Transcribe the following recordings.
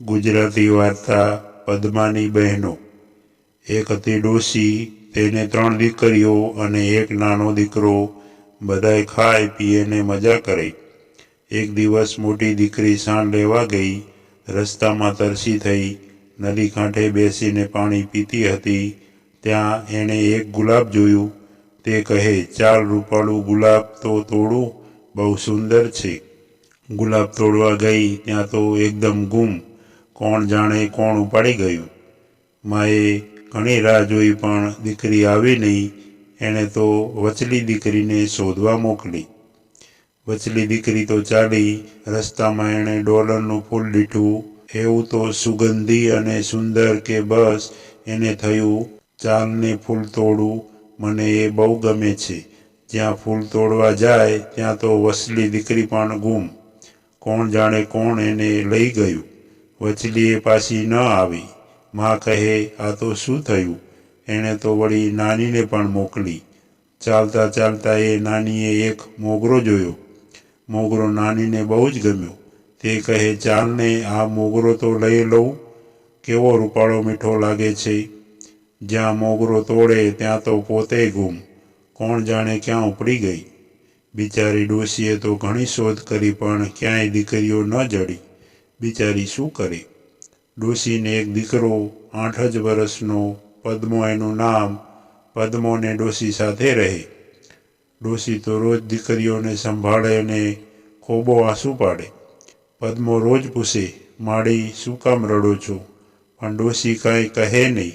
ગુજરાતી વાર્તા પદ્માની બહેનો. એક હતી ડોશી, તેને ત્રણ દીકરીઓ અને એક નાનો દીકરો. બધાય ખાય, પીએ ને મજા કરે. એક દિવસ મોટી દીકરી સાણ લેવા ગઈ. રસ્તામાં તરસી થઈ. નદી કાંઠે બેસીને પાણી પીતી હતી. ત્યાં એણે એક ગુલાબ જોયું. તે કહે, ચાલ રૂપાળું, ગુલાબ તો તોડું. બહુ સુંદર છે. ગુલાબ તોડવા ગઈ. ત્યાં તો એકદમ ગુમ. કોણ જાણે કોણ ઉપાડી ગયું? માએ ઘણી રાહ જોઈ પણ દીકરી આવી નહીં. એણે તો વચલી દીકરીને શોધવા મોકલી. વચલી દીકરી તો ચાલી, રસ્તામાં એણે ડોલરનું ફૂલ લીઠું એવું તો સુગંધી અને સુંદર કે બસ એને થયું. ચાલને ફૂલ તોડું મને એ બહુ ગમે છે. જ્યાં ફૂલ તોડવા જાય, ત્યાં તો વસલી દીકરી પણ ગુમ. કોણ જાણે કોણ એને લઈ ગયું. વચલી એ પાછી ન આવી. માં કહે, આ તો શું થયું? એણે તો વળી નાનીને પણ મોકલી. ચાલતા ચાલતા એ નાનીએ એક મોગરો જોયો. મોગરો નાનીને બહુ જ ગમ્યો. તે કહે, ચાલને આ મોગરો તો લઈ લઉં. કેવો રૂપાળો મીઠો લાગે છે. જ્યાં મોગરો તોડે ત્યાં તો પોતે ગુમ. કોણ જાણે ક્યાં ઉપડી ગઈ. બિચારી ડોશીએ તો ઘણી શોધ કરી પણ ક્યાંય દીકરીઓ ન જડી. બિચારી શું કરે? ડોશીને એક દીકરો આઠ જ વર્ષનો પદ્મો, એનું નામ પદ્મોને ડોશી સાથે રહે. ડોશી તો રોજ દીકરીઓને સંભાળે અને ખોબો આંસુ પાડે. પદ્મો રોજ પૂછે, માડી, શું કામ રડો છો? પણ ડોશી કાંઈ કહે નહીં.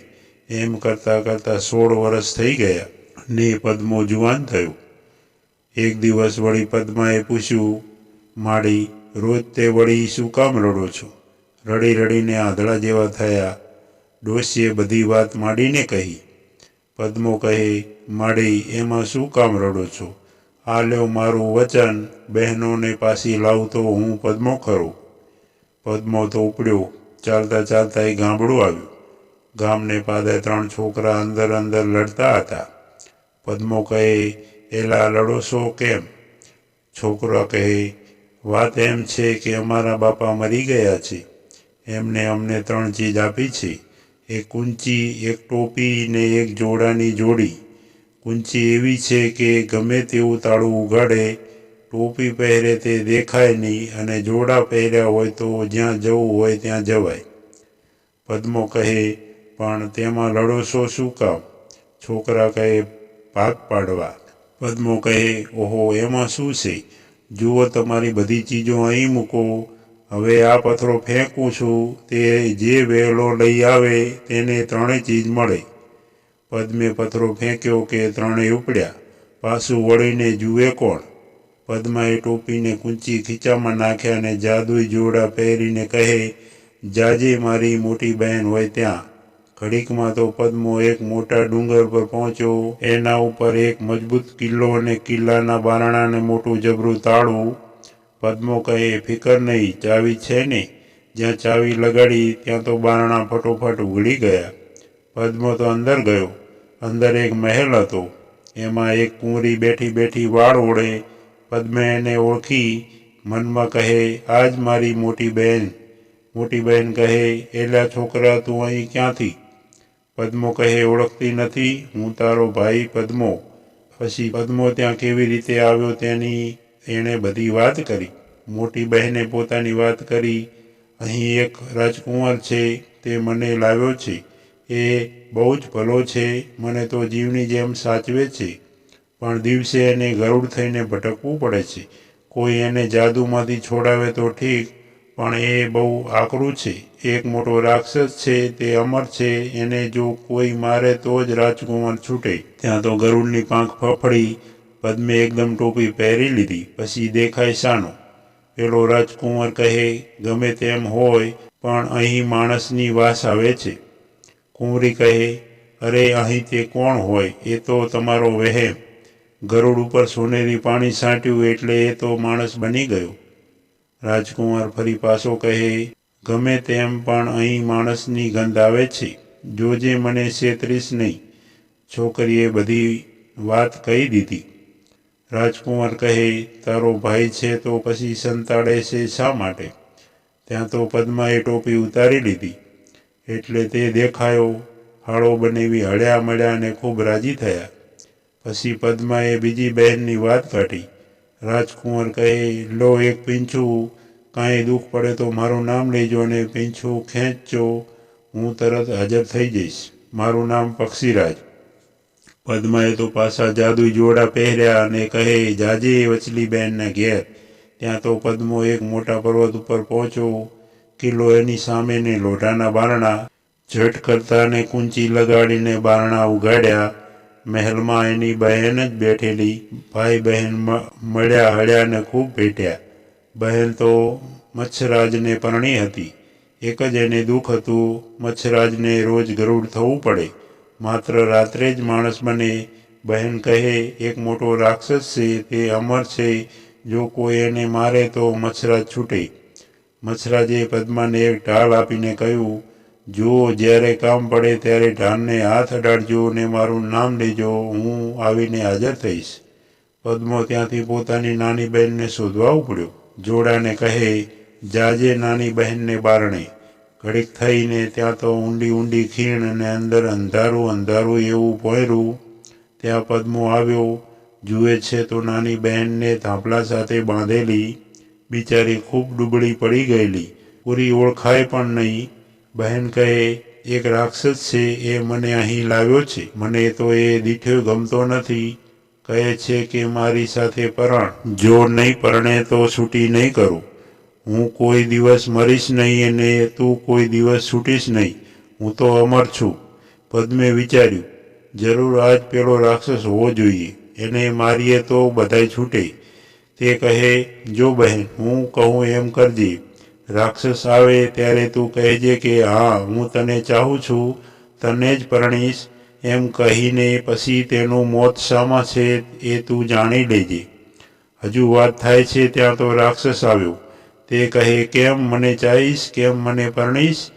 એમ કરતાં કરતાં સોળ વર્ષ થઈ ગયા ને પદ્મો જુવાન થયો. એક દિવસ વળી પદ્માએ પૂછ્યું, માડી રોજ તે વળી શું કામ રડો છો? રડી રડીને આંધળા જેવા થયા. ડોશીએ બધી વાત માડીને કહી. પદ્મો કહે, માડી, એમાં શું કામ રડો છો? આ લ્યો મારું વચન, બહેનોને પાછી લાવતો હું પદ્મો ખરો. પદ્મો તો ઉપડ્યો. ચાલતા ચાલતા એ ગામડું આવ્યું. ગામને પાદે ત્રણ છોકરા અંદર અંદર લડતા હતા. પદ્મો કહે, એલા લડો છો કેમ? છોકરા કહે વાત એમ છે કે અમારા બાપા મરી ગયા છે. એમને અમને ત્રણ ચીજ આપી છે. એક કુંચી એક ટોપી ને એક જોડાની જોડી. કુંચી એવી છે કે ગમે તેવું તાળું ઉઘાડે ટોપી પહેરે તે દેખાય નહીં અને જોડા પહેર્યા હોય તો જ્યાં જવું હોય ત્યાં જવાય. પદ્મો કહે, પણ તેમાં લડોશો શું કામ? છોકરા કહે, ભાગ પાડવા. પદ્મો કહે, ઓહો, એમાં શું છે? જુઓ તમારી બધી ચીજો અહીં મૂકો. હવે આ પથરો ફેંકું છું. તે જે વહેલો લઈ આવે તેને ત્રણેય ચીજ મળે. પદ્મે પથરો ફેંક્યો કે ત્રણેય ઉપડ્યા. પાછું વળીને જુએ કોણ? પદ્માએ ટોપીને કૂંચી ખીચામાં નાખ્યા અને જાદુઈ જોડા પહેરીને કહે, જાજે મારી મોટી બહેન હોય ત્યાં. ઘડીકમાં તો પદ્મો એક મોટા ડુંગર પર પહોંચ્યો. એના ઉપર એક મજબૂત કિલ્લો અને કિલ્લાના બારણાને મોટું જબરું તાળું. પદ્મો કહે, ફિકર નહીં, ચાવી છે ને જ્યાં ચાવી લગાડી, ત્યાં તો બારણા ફટોફટ ઉઘડી ગયા. પદ્મો તો અંદર ગયો. અંદર એક મહેલ હતો. એમાં એક કુંવરી બેઠી બેઠી વાળ ઓળે. પદ્મે એને ઓળખી, મનમાં કહે, આજ મારી મોટી બહેન. મોટી બહેન કહે, એલા છોકરા, તું અહીં ક્યાંથી? પદ્મો કહે, ઓળખતી નથી. હું તારો ભાઈ પદ્મો. પછી પદ્મો ત્યાં કેવી રીતે આવ્યો તેની એણે બધી વાત કરી. મોટી બહેને પોતાની વાત કરી. અહીં એક રાજકુંવર છે, તે મને લાવ્યો છે. એ બહુ જ ભલો છે, મને તો જીવની જેમ સાચવે છે. પણ દિવસે એને ગરુડ થઈને ભટકવું પડે છે. કોઈ એને જાદુમાંથી છોડાવે તો ઠીક પણ એ બહુ આકરું છે. એક મોટો રાક્ષસ છે, તે અમર છે, એને જો કોઈ મારે તો જ રાજકુમાર છૂટે. ત્યાં તો ગરુડની પાંખ ફફડી, પદ્મે એકદમ ટોપી પહેરી લીધી, પછી દેખાય શાનો. પેલો રાજકુંવર કહે, ગમે તેમ હોય, પણ અહીં માણસની વાસ આવે છે. કુંવરી કહે, અરે, અહીં તે કોણ હોય? એ તો તમારો વહેમ. ગરુડ ઉપર સોનેરી પાણી છાંટ્યું એટલે એ તો માણસ બની ગયો. રાજકુમાર ફરી પાછો કહે, ગમે તેમ પણ અહીં માણસની ગંધ આવે છે. જોજે મને છેતરીશ નહીં. છોકરીએ બધી વાત કહી દીધી. રાજકુમાર કહે, તારો ભાઈ છે તો પછી સંતાડે છે શા માટે? ત્યાં તો પદ્માએ ટોપી ઉતારી લીધી. એટલે તે દેખાયો, હાળો બનેવી હળ્યા મળ્યા અને ખૂબ રાજી થયા. પછી પદ્માએ બીજી બહેનની વાત કાઢી. રાજકુંવર કહે, લો, એક પીંછું, કાંઈ દુઃખ પડે તો મારું નામ લેજો અને પીંછું ખેંચજો, હું તરત હાજર થઈ જઈશ. મારું નામ પક્ષીરાજ. પદ્માએ તો પાછા જાદુઈ જોડા પહેર્યા અને કહે, જાજે વચલી બહેનના ઘેર. ત્યાં તો પદ્મો એક મોટા પર્વત ઉપર પહોંચ્યો. કિલ્લો એની સામેને લોઢાના બારણા ઝટ કરતા ને કુંચી લગાડીને બારણા ઉગાડ્યા. મહેલમાં એની બહેન જ બેઠેલી. ભાઈ બહેન મળ્યા હળ્યા ને ખૂબ ભેટ્યા. બહેન તો મચ્છરાજને પરણી હતી. એક જ એને દુઃખ હતું, મચ્છરાજને રોજ ગરુડ થવું પડે. માત્ર રાત્રે જ માણસ બને. બહેન કહે, એક મોટો રાક્ષસ છે, તે અમર છે. જો કોઈ એને મારે તો મચ્છરાજ છૂટે. મચ્છરાજે પદ્માને એક ઢાળ આપીને કહ્યું જો જ્યારે કામ પડે ત્યારે ઢાનને હાથ અડાડજો ને મારું નામ લેજો, હું આવીને હાજર થઈશ. પદ્મો ત્યાંથી પોતાની નાની બહેનને શોધવા ઉપડ્યો. જોડાને કહે, જાજે નાની બહેનને બારણે. ઘડીક થઈને ત્યાં તો ઊંડી ઊંડી ખીણ અને અંદર અંધારું અંધારું એવું ભોયરું ત્યાં પદ્મો આવ્યો, જુએ છે તો નાની બહેનને થાંભલા સાથે બાંધેલી. બિચારી ખૂબ ડૂબળી પડી ગયેલી. પૂરી ઓળખાય પણ નહીં. બહેન કહે, એક રાક્ષસ છે, એ મને અહીં લાવ્યો છે. મને તો એ દીઠ્યો ગમતો નથી. કહે છે કે મારી સાથે પરણ. જો નહીં પરણે તો છૂટી નહીં કરું. હું કોઈ દિવસ મરીશ નહીં અને તું કોઈ દિવસ છૂટીશ નહીં. હું તો અમર છું. પદ્મે વિચાર્યું, જરૂર આજ પેલો રાક્ષસ હોવો જોઈએ. એને મારીએ તો બધાય છૂટે. તે કહે, જો બહેન, હું કહું એમ કરજે. રાક્ષસ આવે ત્યારે તું કહેજે કે, હા, હું તને ચાહું છું, તને જ પરણીશ. એમ કહીને પછી તેનું મોત શામાં છે એ તું જાણી લેજે. હજુ વાત થાય છે ત્યાં તો રાક્ષસ આવ્યો. તે કહે, કેમ મને ચાહીશ? કેમ મને પરણીશ?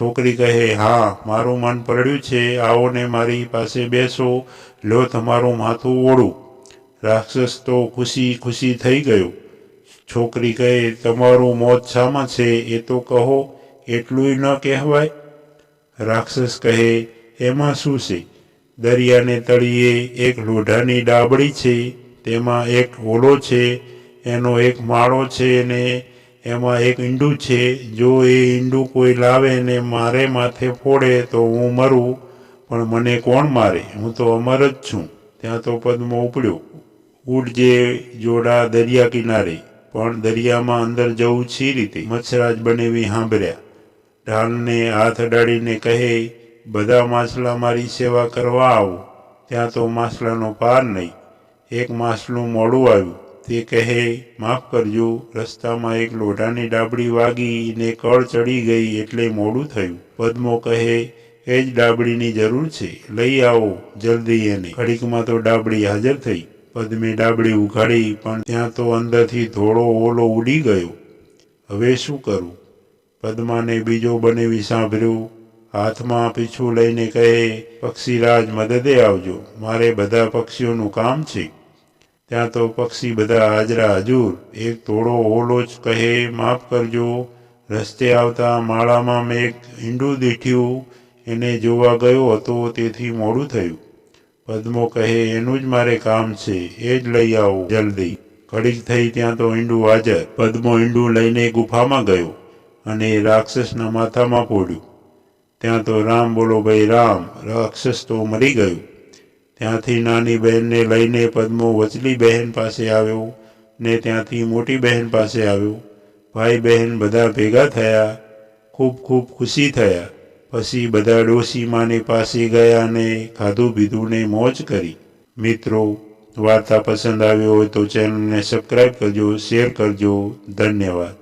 છોકરી કહે, હા, મારું મન પડ્યું છે, આવો ને મારી પાસે બેસો, લો તમારું માથું ઓળું. રાક્ષસ તો ખુશી ખુશી થઈ ગયો. છોકરી કહે, તમારું મોત શામાં છે? એ તો કહો એટલું ન કહેવાય. રાક્ષસ કહે, એમાં શું છે? દરિયાને તળિયે એક લોઢાની ડાબડી છે, તેમાં એક હોલો છે, એનો એક માળો છે ને એમાં એક ઈંડું છે. જો એ ઈંડું કોઈ લાવે ને મારે માથે ફોડે તો હું મરું, પણ મને કોણ મારે? હું તો અમર જ છું. ત્યાં તો પદ્મ ઉપડ્યો. ઉડજે જોડા દરિયા કિનારે પણ દરિયામાં અંદર જવું છી રીતે મચ્છરાજ બનેવી સાંભળ્યા ઢાલને હાથ અડાડીને કહે, બધા માછલા મારી સેવા કરવા આવો. ત્યાં તો માછલાનો પાર નહીં. એક માછલું મોડું આવ્યું. તે કહે, માફ કરજો, રસ્તામાં એક લોઢાની ડાબડી વાગી ને કળ ચડી ગઈ એટલે મોડું થયું. પદ્મો કહે, એ જ ડાબડીની જરૂર છે. લઈ આવો, જલ્દી એને. ઘડીકમાં તો ડાબડી હાજર થઈ. પદ્મે ડાબડી ઉઘાડી, પણ ત્યાં તો અંદરથી ધોળો ઓલો ઉડી ગયો. હવે શું કરું? પદ્માને બીજો બનેવી સાંભળ્યું હાથમાં પીછું લઈને કહે, પક્ષીરાજ, મદદે આવજો. મારે બધા પક્ષીઓનું કામ છે. ત્યાં તો પક્ષી બધા હાજરા, હજુર, એક થોડો ઓલો જ કહે, માફ કરજો. રસ્તે આવતા માળામાં મેં એક ઈંડું દીઠ્યું. એને જોવા ગયો હતો, તેથી મોડું થયું. પદ્મો કહે, એનું જ મારે કામ છે, એ જ લઈ આવો જલ્દી. કડીક થઈ ત્યાં તો ઈંડું હાજર. પદ્મો ઈંડું લઈને ગુફામાં ગયો અને રાક્ષસના માથામાં પોડ્યું. ત્યાં તો રામ બોલો, ભાઈ રામ. રાક્ષસ તો મરી ગયું. ત્યાંથી નાની બહેનને લઈને પદ્મો વચલી બહેન પાસે આવ્યો ને ત્યાંથી મોટી બહેન પાસે આવ્યો. ભાઈ બહેન બધા ભેગા થયા, ખૂબ ખૂબ ખુશી થયા. પછી બધા ડોશીમાની પાસે ગયા અને ખાધું પીધું ને મોજ કરી. મિત્રો, વાર્તા પસંદ આવ્યો હોય તો ચેનલને સબસ્ક્રાઈબ કરજો, શેર કરજો. ધન્યવાદ.